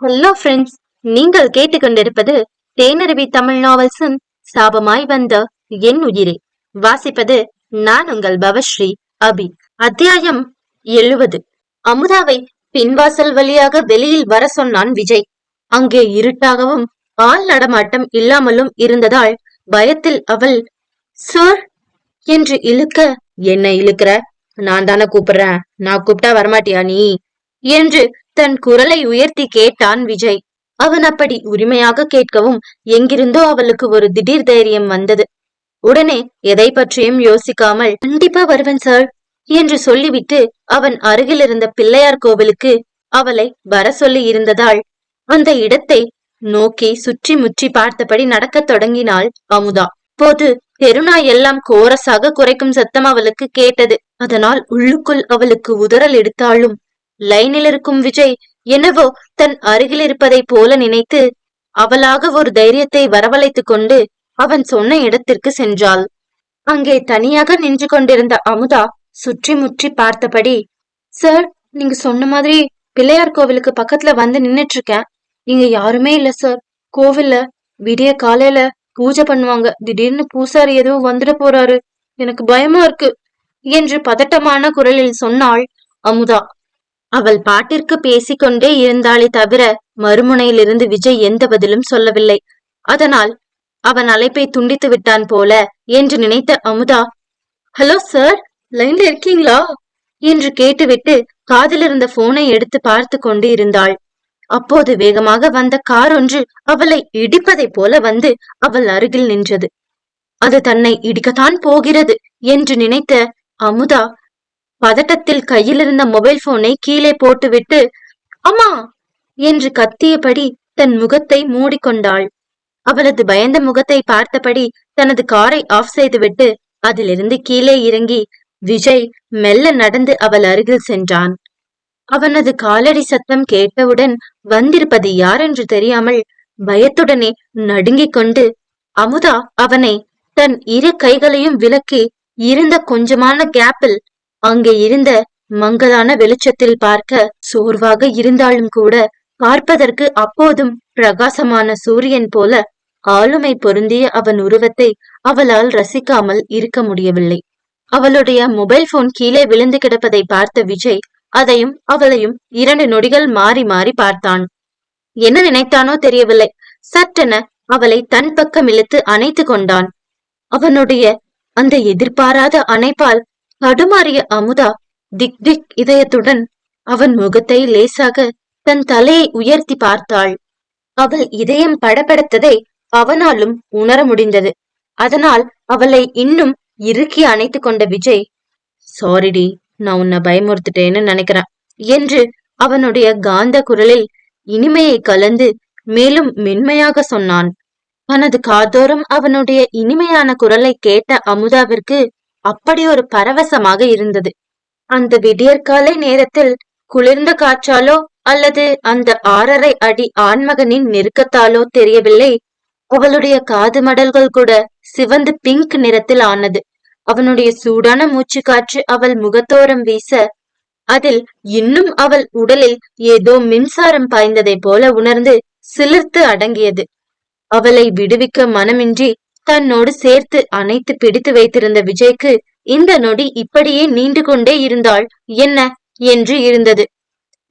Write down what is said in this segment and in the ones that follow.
Hello friends நீங்கள் கேட்டுக்கொண்டிருப்பது தேனருவி தமிழ் நாவல்ஸின் சாபமாய் வந்த என் உயிரே. வாசிப்பது நான் உங்கள் பவஸ்ரீ அபி. அத்தியாயம் எழுவது. அமுதாவை பின்வாசல் வழியாக வெளியில் வர சொன்னான் விஜய். அங்கே இருட்டாகவும் ஆள் நடமாட்டம் இல்லாமலும் இருந்ததால் பயத்தில் அவள் சார் என்று இழுக்க என்ன இழுக்கிற? நான் தானே கூப்பிடுறேன். நான் கூப்பிட்டா வரமாட்டியா நீ? என்று தன் குரலை உயர்த்தி கேட்டான் விஜய். அவன் அப்படி உரிமையாக கேட்கவும் எங்கிருந்தோ அவளுக்கு ஒரு திடீர் தைரியம் வந்தது. உடனே எதை பற்றியும் யோசிக்காமல் கண்டிப்பா வருவன் சார் என்று சொல்லிவிட்டு அவன் அருகில் இருந்த பிள்ளையார் கோவிலுக்கு அவளை வர சொல்லி இருந்ததால் அந்த இடத்தை நோக்கி சுற்றி முற்றி பார்த்தபடி நடக்கத் தொடங்கினாள் அமுதா. போது தெருநாய் எல்லாம் கோரஸாக குறைக்கும் சத்தம் அவளுக்கு கேட்டது. அதனால் உள்ளுக்குள் அவளுக்கு உதறல் எடுத்தாலும் லைனில் இருக்கும் விஜய் என்னவோ தன் அருகில் இருப்பதை போல நினைத்து அவளாக ஒரு தைரியத்தை வரவழைத்துக் கொண்டு அவன் சொன்ன இடத்திற்கு சென்றாள். அங்கே தனியாக நின்று கொண்டிருந்த அமுதா சுற்றி முற்றி பார்த்தபடி சார் நீங்க சொன்ன மாதிரி பிள்ளையார் கோவிலுக்கு பக்கத்துல வந்து நின்னுட்டு இருக்கேன் இங்க யாருமே இல்ல சார். கோவில்ல விடிய காலையில பூஜை பண்ணுவாங்க. திடீர்னு பூசாரி எதுவும் வந்துட போறாரு. எனக்கு பயமா இருக்கு என்று பதட்டமான குரலில் சொன்னாள் அமுதா. அவள் பாட்டிற்கு பேசிக்கொண்டே இருந்தாளே தவிர மறுமுனையிலிருந்து விஜய் எந்த பதிலும் சொல்லவில்லை. அதனால் அவன் அழைப்பை துண்டித்து விட்டான் போல என்று நினைத்த அமுதா ஹலோ சார் லைன்ல இருக்கீங்களா? என்று கேட்டுவிட்டு காதில் இருந்த போனை எடுத்து பார்த்து கொண்டு இருந்தாள். அப்போது வேகமாக வந்த கார் ஒன்று அவளை இடிப்பதைப் போல வந்து அவள் அருகில் நின்றது. அது தன்னை இடிக்கத்தான் போகிறது என்று நினைத்த அமுதா பதட்டத்தில் கையில் இருந்த மொபைல் போனை கீழே போட்டுவிட்டு அம்மா! என்று கத்தியபடி தன் முகத்தை மூடிக்கொண்டாள். அவளது பயந்த முகத்தை பார்த்தபடி தனது காரை ஆஃப் செய்துவிட்டு அதிலிருந்து கீழே இறங்கி விஜய் மெல்ல நடந்து அவள் அருகில் சென்றான். அவனது காலடி சத்தம் கேட்டவுடன் வந்திருப்பது யார் என்று தெரியாமல் பயத்துடனே நடுங்கிக் கொண்டு அமுதா! அவனை தன் இரு கைகளையும் விலக்கி இருந்த கொஞ்சமான கேப்பில் அங்கே இருந்த மங்கலான வெளிச்சத்தில் பார்க்க சோர்வாக இருந்தாலும் கூட பார்ப்பதற்கு அப்போதும் பிரகாசமான சூரியன் போல ஆளுமை பொருந்திய அவன் உருவத்தை அவளால் ரசிக்காமல் இருக்க முடியவில்லை. அவளுடைய மொபைல் போன் கீழே விழுந்து கிடப்பதை பார்த்த விஜய் அதையும் அவளையும் இரண்டு நொடிகள் மாறி மாறி பார்த்தான். என்ன நினைத்தானோ தெரியவில்லை. சட்டென அவளை தன் பக்கம் இழுத்து அணைத்து கொண்டான். அவனுடைய அந்த எதிர்பாராத அணைப்பால் தடுமாறிய அமுதா திக் திக் இதயத்துடன் அவன் முகத்தை லேசாக தன் தலையை உயர்த்தி பார்த்தாள். அவள் இதயம் படபடத்ததை அவனாலும் உணர முடிந்தது. அதனால் அவளை இன்னும் இறுக்கி அணைத்து கொண்ட விஜய் சாரிடி நான் உன்னை பயமுறுத்துட்டேன்னு நினைக்கிறேன் என்று அவனுடைய காந்த குரலில் இனிமையை கலந்து மேலும் மென்மையாக சொன்னான். தனது காதோரம் அவனுடைய இனிமையான குரலை கேட்ட அமுதாவிற்கு அப்படி ஒரு பரவசமாக இருந்தது. அந்த விடியற்காலை நேரத்தில் குளிர்ந்த காற்றாலோ அல்லது அந்த ஆறரை அடி ஆண்மகனின் நெருக்கத்தாலோ தெரியவில்லை. அவளுடைய காது மடல்கள் கூட சிவந்து பிங்க் நிறத்தில் ஆனது. அவனுடைய சூடான மூச்சு காற்று அவள் முகத்தோரம் வீச அதில் இன்னும் அவள் உடலில் ஏதோ மின்சாரம் பாய்ந்ததை போல உணர்ந்து சிலிர்த்து அடங்கியது. அவளை விடுவிக்க மனமின்றி தன்னோடு சேர்த்து அனைத்து பிடித்து வைத்திருந்த விஜய்க்கு இந்த நொடி இப்படியே நீண்டு கொண்டே இருந்தாள் என்ன என்று இருந்தது.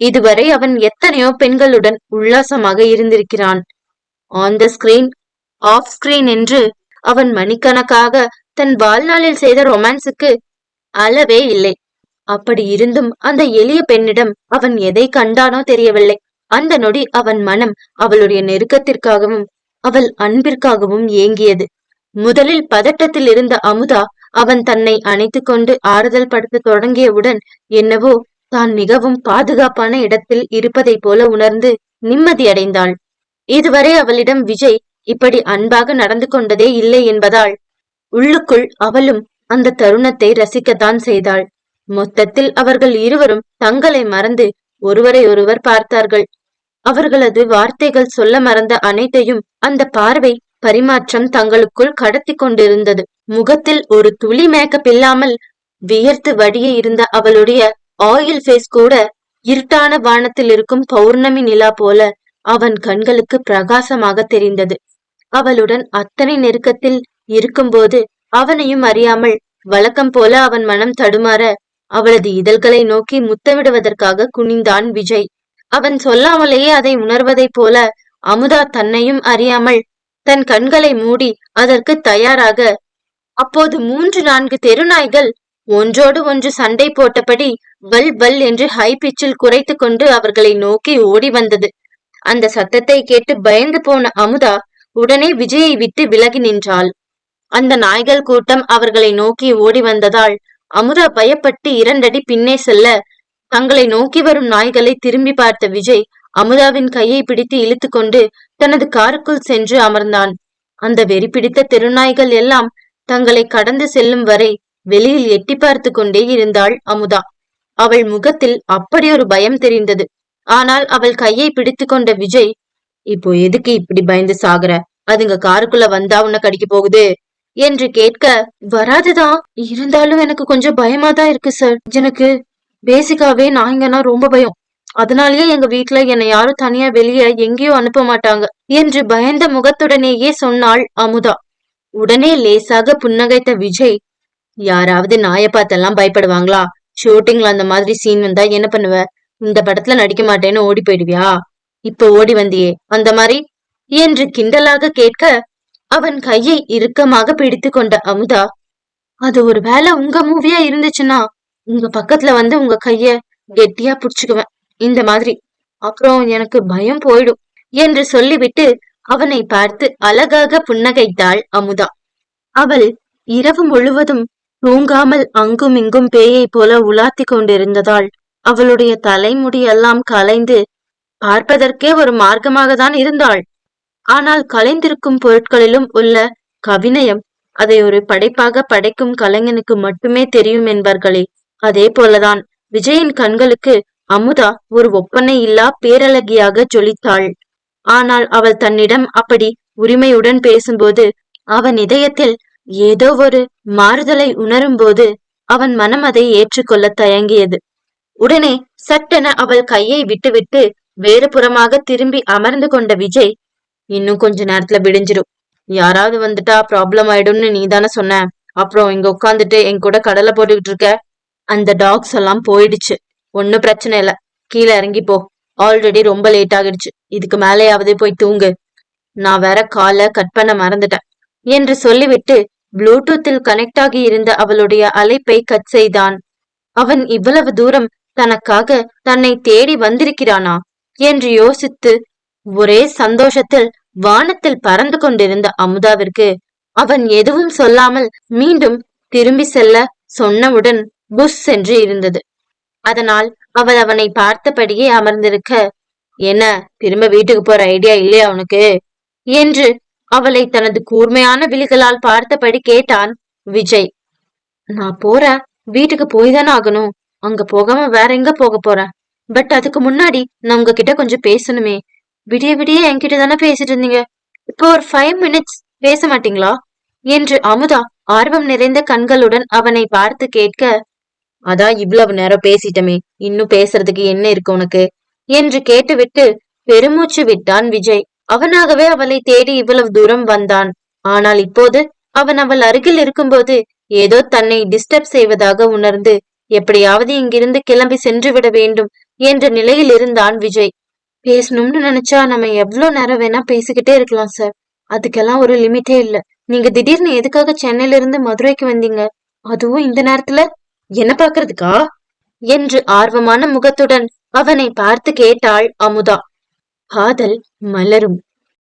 இதுவரை அவன் எத்தனையோ பெண்களுடன் உல்லாசமாக இருந்திருக்கிறான். On the screen off screen என்று அவன் மணிக்கணக்காக தன் வாழ்நாளில் செய்த ரொமான்ஸுக்கு அளவே இல்லை. அப்படி இருந்தும் அந்த எளிய பெண்ணிடம் அவன் எதை கண்டானோ தெரியவில்லை. அந்த நொடி அவன் மனம் அவளுடைய நெருக்கத்திற்காகவும் அவள் அன்பிற்காகவும் ஏங்கியது. முதலில் பதட்டத்தில் இருந்த அமுதா அவன் தன்னை அணைத்துக் கொண்டு ஆறுதல் படுத்த தொடங்கியவுடன் என்னவோ தான் மிகவும் பாதுகாப்பான இடத்தில் இருப்பதைப் போல உணர்ந்து நிம்மதியடைந்தாள் இதுவரை அவளிடம் விஜய் இப்படி அன்பாக நடந்து கொண்டதே இல்லை என்பதால் உள்ளுக்குள் அவளும் அந்த தருணத்தை ரசிக்கத்தான் செய்தாள். மொத்தத்தில் அவர்கள் இருவரும் தங்களை மறந்து ஒருவரை ஒருவர் பார்த்தார்கள். அவர்களது வார்த்தைகள் சொல்ல மறந்த அனைத்தையும் அந்த பார்வை பரிமாற்றம் தங்களுக்குள் கடத்தி கொண்டிருந்தது. முகத்தில் ஒரு துளி மேக்கப் இல்லாமல் வியர்த்து வடிய இருந்த அவளுடைய ஆயில் ஃபேஸ் கூட இருட்டான வானத்தில் இருக்கும் பௌர்ணமி நிலா போல அவன் கண்களுக்கு பிரகாசமாக தெரிந்தது. அவளுடன் அத்தனை நெருக்கத்தில் இருக்கும்போது அவனையும் அறியாமல் வழக்கம் போல அவன் மனம் தடுமாற அவளது இதழ்களை நோக்கி முத்தமிடுவதற்காக குனிந்தான் விஜய். அவன் சொல்லாமலேயே அதை உணர்வதைப் போல அமுதா தன்னையும் அறியாமல் தன் கண்களை மூடி அதற்கு தயாராக அப்போது மூன்று நான்கு தெருநாய்கள் ஒன்றோடு ஒன்று சண்டை போட்டபடி வல் வல் என்று ஹை பிச்சில் குறைத்து கொண்டு அவர்களை நோக்கி ஓடி வந்தது. அந்த சத்தத்தை கேட்டு பயந்து போன அமுதா உடனே விஜயை விட்டு விலகி நின்றாள். அந்த நாய்கள் கூட்டம் அவர்களை நோக்கி ஓடி வந்ததால் அமுதா பயப்பட்டு இரண்டடி பின்னே செல்ல தங்களை நோக்கி வரும் நாய்களை திரும்பி பார்த்த விஜய் அமுதாவின் கையை பிடித்து இழுத்துக்கொண்டு தனது காருக்குள் சென்று அமர்ந்தான். அந்த வெறி பிடித்த திருநாய்கள் எல்லாம் தங்களை கடந்து செல்லும் வரை வெளியில் எட்டி பார்த்து கொண்டே இருந்தாள் அமுதா. அவள் முகத்தில் அப்படி ஒரு பயம் தெரிந்தது. ஆனால் அவள் கையை பிடித்து கொண்ட விஜய் இப்போ எதுக்கு இப்படி பயந்து சாகுற? அதுங்க காருக்குள்ள வந்தா உன்னை கடிக்க போகுது? என்று கேட்க வராதுதான் இருந்தாலும் எனக்கு கொஞ்சம் பயமா தான் இருக்கு சார். எனக்கு பேசிக்காவே நாய்ங்கன்னா ரொம்ப பயம். அதனாலயே எங்க வீட்டுல என்னை யாரும் தனியா வெளியே எங்கேயோ அனுப்ப மாட்டாங்க என்று பயந்த முகத்துடனேயே சொன்னாள் அமுதா. உடனே லேசாக புன்னகைத்த விஜய் யாராவது நாய பார்த்தெல்லாம் பயப்படுவாங்களா? ஷூட்டிங்ல அந்த மாதிரி சீன் வந்தா என்ன பண்ணுவ? இந்த படத்துல நடிக்க மாட்டேன்னு ஓடி போயிடுவியா? இப்ப ஓடி வந்தியே அந்த மாதிரி? என்று கிண்டலாக கேட்க அவன் கையை இறுக்கமாக பிடித்து கொண்ட அமுதா அது ஒரு வேலை உங்க மூவியா இருந்துச்சுன்னா உங்க பக்கத்துல வந்து உங்க கைய கெட்டியா புடிச்சுக்குவேன். இந்த மாதிரி. அப்புறம் எனக்கு பயம் போயிடும் என்று சொல்லிவிட்டு அவனை பார்த்து அழகாக புன்னகைத்தாள் அமுதா. அவள் இரவு முழுவதும் தூங்காமல் அங்கும் இங்கும் பேயை போல உலாத்தி கொண்டிருந்ததால் அவளுடைய தலைமுடியெல்லாம் கலைந்து பார்ப்பதற்கே ஒரு மார்க்கமாக தான் இருந்தாள். ஆனால் கலைந்திருக்கும் பொருட்களிலும் உள்ள கவிநயம் அதை ஒரு படைப்பாக படைக்கும் கலைஞனுக்கு மட்டுமே தெரியும் என்பார்களே. அதே போலதான் விஜயின் கண்களுக்கு அமுதா ஒரு ஒப்பனை இல்லா பேரழகியாக ஜொலித்தாள் ஆனால் அவள் தன்னிடம் அப்படி உரிமையுடன் பேசும்போது அவன் இதயத்தில் ஏதோ ஒரு மாறுதலை உணரும்போது அவன் மனம் அதை ஏற்றுக்கொள்ள தயங்கியது. உடனே சட்டென அவள் கையை விட்டுவிட்டு வேறு புறமாக திரும்பி அமர்ந்து கொண்ட விஜய் இன்னும் கொஞ்ச நேரத்துல விடிஞ்சிரும். யாராவது வந்துட்டா ப்ராப்ளம் ஆயிடும்னு நீ தானே சொன்ன. அப்புறம் இங்க உட்காந்துட்டு என் கூட கடலை போட்டுக்கிட்டு இருக்க. அந்த டாக்ஸ் எல்லாம் போயிடுச்சு. ஒன்னும் பிரச்சனை இல்ல. கீழே இறங்கி போ. ஆல்ரெடி ரொம்ப லேட் ஆகிடுச்சு. இதுக்கு மேலேயாவது போய் தூங்கு. நான் வேற காலை கட் பண்ண மறந்துட்டேன். என்று சொல்லிவிட்டு ப்ளூடூத்தில் கனெக்ட் ஆகி இருந்த அவளுடைய அழைப்பை கட் செய்தான். அவன் இவ்வளவு தூரம் தனக்காக தன்னை தேடி வந்திருக்கிறானா? என்று யோசித்து ஒரே சந்தோஷத்தில் வானத்தில் பறந்து கொண்டிருந்த அமுதாவிற்கு அவன் எதுவும் சொல்லாமல் மீண்டும் திரும்பி செல்ல சொன்னவுடன் புஷ் சென்று இருந்தது. அதனால் அவள் அவனை பார்த்தபடியே அமர்ந்திருக்க என்ன திரும்ப வீட்டுக்கு போற ஐடியா இல்லையா அவனுக்கு என்று அவளை தனது கூர்மையான விழிகளால் பார்த்தபடி கேட்டான் விஜய். நான் போறேன் வீட்டுக்கு போய் தானே ஆகணும். அங்க போகாம வேற எங்க போக போறேன் பட் அதுக்கு முன்னாடி நான் உங்ககிட்ட கொஞ்சம் பேசணுமே. விடிய விடிய என்கிட்ட தானே பேசிட்டு இருந்தீங்க? இப்போ ஒரு ஃபைவ் மினிட்ஸ் பேச மாட்டீங்களா? என்று அமுதா ஆர்வம் நிறைந்த கண்களுடன் அவனை பார்த்து கேட்க அதான் இவ்வளவு நேரம் பேசிட்டமே. இன்னும் பேசுறதுக்கு என்ன இருக்கு உனக்கு? என்று கேட்டுவிட்டு பெருமூச்சு விட்டான் விஜய். அவனாகவே அவளை தேடி இவ்வளவு தூரம் வந்தான். ஆனால் இப்போது அவன் அவள் அருகில் இருக்கும்போது ஏதோ தன்னை டிஸ்டர்ப் செய்வதாக உணர்ந்து எப்படியாவது இங்கிருந்து கிளம்பி சென்று விட வேண்டும் என்ற நிலையில் இருந்தான் விஜய். பேசணும்னு நினைச்சா நம்ம எவ்வளவு நேரம் வேணா பேசிக்கிட்டே இருக்கலாம் சார் அதுக்கெல்லாம் ஒரு லிமிட்டே இல்ல. நீங்க திடீர்னு எதுக்காக சென்னையில இருந்து மதுரைக்கு வந்தீங்க? அதுவும் இந்த நேரத்துல? என்ன பாக்குறதுக்கா என்று ஆர்வமான முகத்துடன் அவனை பார்த்து கேட்டாள் அமுதா. காதல் மலரும்.